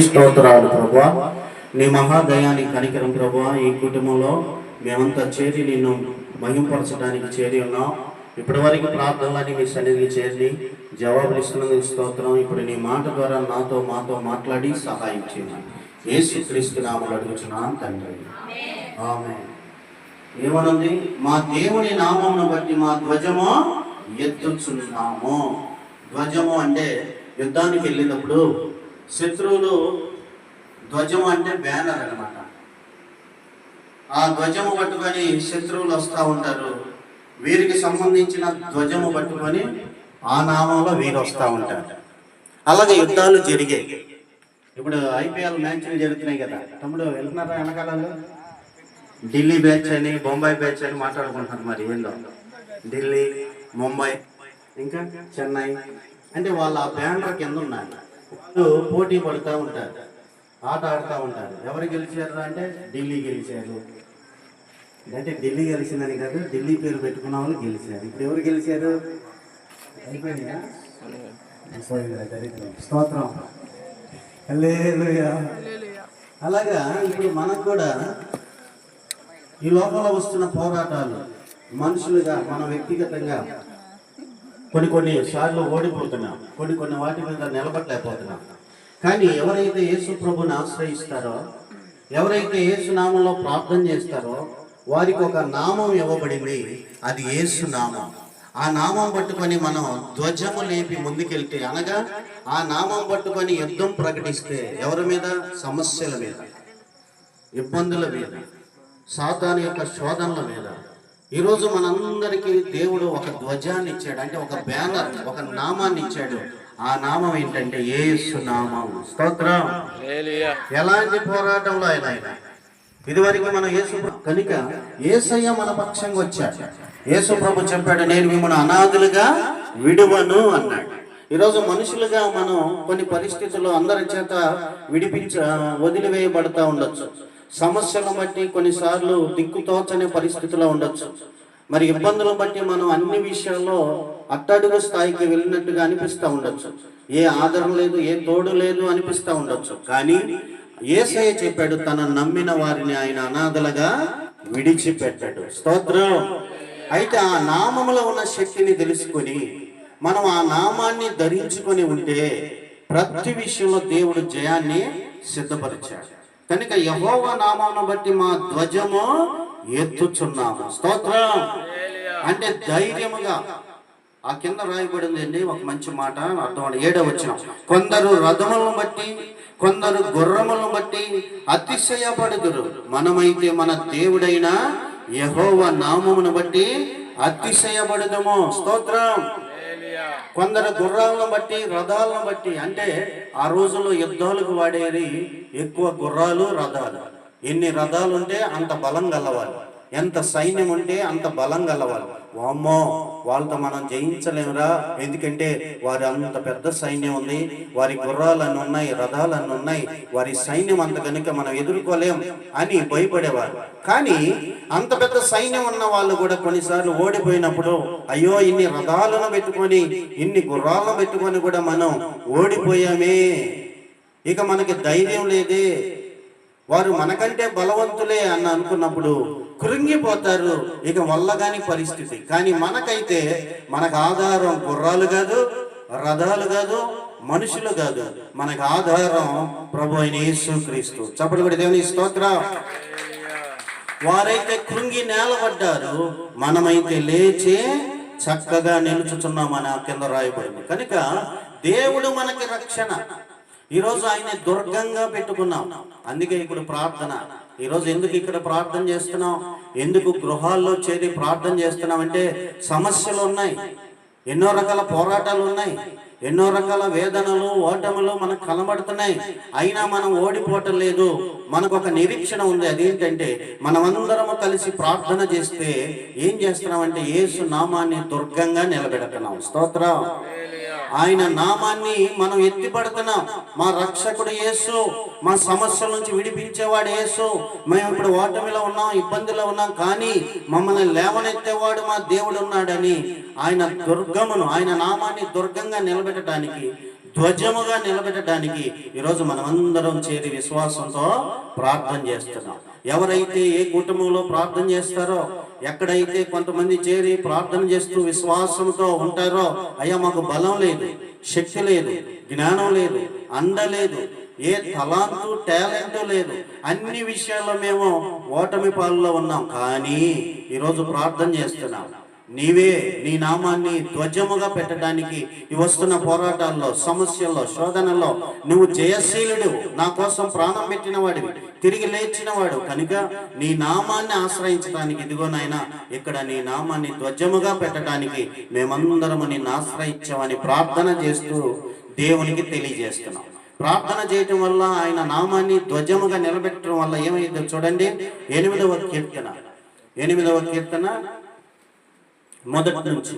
స్తోత్రాలు ప్రభా నీ మహాదయానికి కనికరం ప్రభా ఈ కుటుంబంలో మేమంతా చేరి నిన్ను మహింపరచడానికి చేరి ఉన్నాం. ఇప్పటివరకు ప్రార్థనలని మీ సన్నిధికి చేరి జవాబులు ఇస్తున్నందుకు స్తోత్రం. ఇప్పుడు నీ మాట ద్వారా నాతో మాతో మాట్లాడి సహాయం చేయాలి ఏ క్రీస్తు అడుగుతున్నాను తండ్రి. ఆమె ఏమనుంది? మా దేవుని నామమును బట్టి మా ధ్వజము ఎత్తుచున్నాము. ధ్వజము అంటే యుద్ధానికి వెళ్ళినప్పుడు శత్రువులు ధ్వజము అంటే బ్యానర్ అన్నమాట. ఆ ధ్వజము పట్టుకొని శత్రువులు వస్తూ ఉంటారు. వీరికి సంబంధించిన ధ్వజము పట్టుకొని ఆ నామంలో వీరు వస్తూ ఉంటారు. అలాగే యుద్ధాలు జరిగాయి ఇప్పుడు ఐపీఎల్ మ్యాచ్లు జరుగుతున్నాయి కదా. తమ్ముడు వెళ్తున్నారా వెనకాలలో? ఢిల్లీ బ్యాచ్ అని బొంబాయి బ్యాచ్ అని మాట్లాడుకుంటున్నారు మరి ఏందో. ఢిల్లీ ముంబై ఇంకా చెన్నై. అంటే వాళ్ళ ఆ బ్యానర్ కింద ఉన్నారు వాళ్ళు పోటీ పడుతూ ఉంటారు. ఆట ఆడుతూ ఉంటారు. ఎవరు గెలిచారు అంటే ఢిల్లీ గెలిచారు. అంటే ఢిల్లీ గెలిచిందని కాదు ఢిల్లీ పేరు పెట్టుకున్న వాళ్ళు గెలిచారు. ఇప్పుడు ఎవరు గెలిచారు? అయిపోయిందా? స్తోత్రం. అలాగా ఇప్పుడు మనకు కూడా ఈ లోకంలో వస్తున్న పోరాటాలు మనుషులుగా మన వ్యక్తిగతంగా కొన్ని కొన్ని సార్లు ఓడిపోతున్నాం. కొన్ని కొన్ని వాటి మీద నిలబడలేకపోతున్నాం. కానీ ఎవరైతే యేసు ప్రభుని ఆశ్రయిస్తారో ఎవరైతే యేసు నామంలో ప్రార్థన చేస్తారో వారికి ఒక నామం ఇవ్వబడింది. అది యేసు నామం. ఆ నామం పట్టుకొని మనం ధ్వజము లేపి ముందుకెళ్తే అనగా ఆ నామం పట్టుకొని యుద్ధం ప్రకటిస్తే ఎవరి మీద? సమస్యల మీద. ఇబ్బందుల మీద. సాతాను యొక్క శోధనల మీద. ఈరోజు మనందరికీ దేవుడు ఒక ధ్వజాన్ని ఇచ్చాడు అంటే ఒక బ్యానర్ ఒక నామాన్ని ఇచ్చాడు. ఆ నామం ఏంటంటే యేసు నామం. స్తోత్రం. ఎలాంటి పోరాటంలో ఆయన ఆయన ఇదివరకు మనం యేసు కనుక ఏసయ్య మన పక్షంగా వచ్చాడు. యేసు ప్రభు చెప్పాడు నేను మిమ్మల్ని అనాథులుగా విడువను అన్నాడు. ఈరోజు మనుషులుగా మనం కొన్ని పరిస్థితుల్లో అందరి చేత విడిపించ వదిలివేయబడతా ఉండొచ్చు. సమస్యలను బట్టి కొన్నిసార్లు దిక్కుతోచని పరిస్థితిలో ఉండొచ్చు. మరి ఇబ్బందులను బట్టి మనం అన్ని విషయాల్లో అట్టడుగు స్థాయికి వెళ్ళినట్టుగా అనిపిస్తూ ఉండొచ్చు. ఏ ఆదరణ లేదు ఏ తోడు లేదు అనిపిస్తూ ఉండొచ్చు. కానీ ఏసయ్య చెప్పాడు తన నమ్మిన వారిని ఆయన అనాథలుగా విడిచిపెట్టాడు. స్తోత్రం. అయితే ఆ నామములో ఉన్న శక్తిని తెలుసుకొని మనం ఆ నామాన్ని ధరించుకొని ఉంటే ప్రతి విషయంలో దేవుడు జయాన్ని సిద్ధపరిచాడు. కనుక యహోవ నామాను బట్టి మా ధ్వజము ఎత్తుచున్నాము. స్తోత్రం. అంటే ధైర్యముగా. ఆ కింద రాయబడిందండి ఒక మంచి మాట అర్థం ఏడవ వచ్చిన కొందరు రథములను బట్టి కొందరు గుర్రములను బట్టి అతిశయపడుదురు. మనమైతే మన దేవుడైన యహోవ నామమును బట్టి అతిశయపడుదము. స్తోత్రం. కొందరు గుర్రాలను బట్టి రథాలను బట్టి అంటే ఆ రోజుల్లో యుద్ధాలకు వాడేది ఎక్కువ గుర్రాలు రథాలు. ఎన్ని రథాలు ఉంటే అంత బలం గలవాలి ఎంత సైన్యం ఉంటే అంత బలం గలవాలి వామ్మో వాళ్ళతో మనం జయించలేమురా. ఎందుకంటే వారి అంత పెద్ద సైన్యం ఉంది. వారి గుర్రాలు ఉన్నాయి రథాలు ఉన్నాయి. వారి సైన్యం అంత కనుక మనం ఎదుర్కోలేం అని భయపడేవారు. కానీ అంత పెద్ద సైన్యం ఉన్న వాళ్ళు కూడా కొన్నిసార్లు ఓడిపోయినప్పుడు అయ్యో ఇన్ని రథాలను పెట్టుకొని ఇన్ని గుర్రాలను పెట్టుకొని కూడా మనం ఓడిపోయామే. ఇక మనకి ధైర్యం లేదే. వారు మనకంటే బలవంతులే అని అనుకున్నప్పుడు కృంగిపోతారు ఇక వల్లగాని పరిస్థితి. కానీ మనకైతే మనకు ఆధారం గుర్రాలు కాదు రథాలు కాదు మనుషులు కాదు. మనకు ఆధారం ప్రభు అయిన యేసుక్రీస్తు. చప్పటి కూడా దేవుని స్తోత్ర. వారైతే కృంగి నేలబడ్డారు. మనమైతే లేచి చక్కగా నిలుచుచున్నామని ఆ కింద రాయబడింది. కనుక దేవుడు మనకి రక్షణ. ఈరోజు ఆయన దుర్గంగా పెట్టుకున్నాం. అందుకే ఇప్పుడు ప్రార్థన. ఈరోజు ఎందుకు ఇక్కడ ప్రార్థన చేస్తున్నాం ఎందుకు గృహాల్లో చేరి ప్రార్థన చేస్తున్నాం అంటే సమస్యలు ఉన్నాయి. ఎన్నో రకాల పోరాటాలు ఉన్నాయి. ఎన్నో రకాల వేదనలు ఓటములు మనకు కనబడుతున్నాయి. అయినా మనం ఓడిపోవటం లేదు. మనకు ఒక నిరీక్షణ ఉంది. అదేంటంటే మనమందరము కలిసి ప్రార్థన చేస్తే ఏం చేస్తున్నామంటే ఏసు నామాన్ని దుర్గంగా నిలబెడుతున్నాం స్తోత్రం. ఆయన నామాన్ని మనం ఎత్తిపడుతున్నాం. మా రక్షకుడు యేసు మా సమస్యల నుంచి విడిపించేవాడు యేసు. మేము ఇప్పుడు ఓటమిలో ఉన్నాం ఇబ్బందిలో ఉన్నాం కానీ మమ్మల్ని లేవనెత్తేవాడు మా దేవుడు ఉన్నాడని ఆయన దుర్గమును ఆయన నామాన్ని దుర్గంగా నిలబెట్టడానికి ధ్వజముగా నిలబెట్టడానికి ఈరోజు మనమందరం చేరి విశ్వాసంతో ప్రార్థన చేస్తున్నాం. ఎవరైతే ఏ కుటుంబంలో ప్రార్థన చేస్తారో ఎక్కడైతే కొంతమంది చేరి ప్రార్థన చేస్తూ విశ్వాసంతో ఉంటారో అయ్యా మాకు బలం లేదు శక్తి లేదు జ్ఞానం లేదు అండ లేదు ఏ తలాంతు టాలెంట్ లేదు. అన్ని విషయాల్లో మేము ఓటమి పాలలో ఉన్నాం. కానీ ఈరోజు ప్రార్థన చేస్తున్నాం. నీవే నీ నామాన్ని ధ్వజముగా పెట్టడానికి వస్తున్న పోరాటాల్లో సమస్యల్లో శోధనలో నువ్వు జయశీలుడు. నా కోసం ప్రాణం పెట్టిన వాడివి. తిరిగి లేచినవాడు కనుక నీ నామాన్ని ఆశ్రయించడానికి ఇదిగో నాయన ఇక్కడ నీ నామాన్ని ధ్వజముగా పెట్టడానికి మేమందరము నిన్ను ఆశ్రయించామని ప్రార్థన చేస్తూ దేవునికి తెలియజేస్తున్నాం. ప్రార్థన చేయటం వల్ల ఆయన నామాన్ని ధ్వజముగా నిలబెట్టడం వల్ల ఏమైందో చూడండి. ఎనిమిదవ కీర్తన. ఎనిమిదవ కీర్తన. మొదటి నుంచి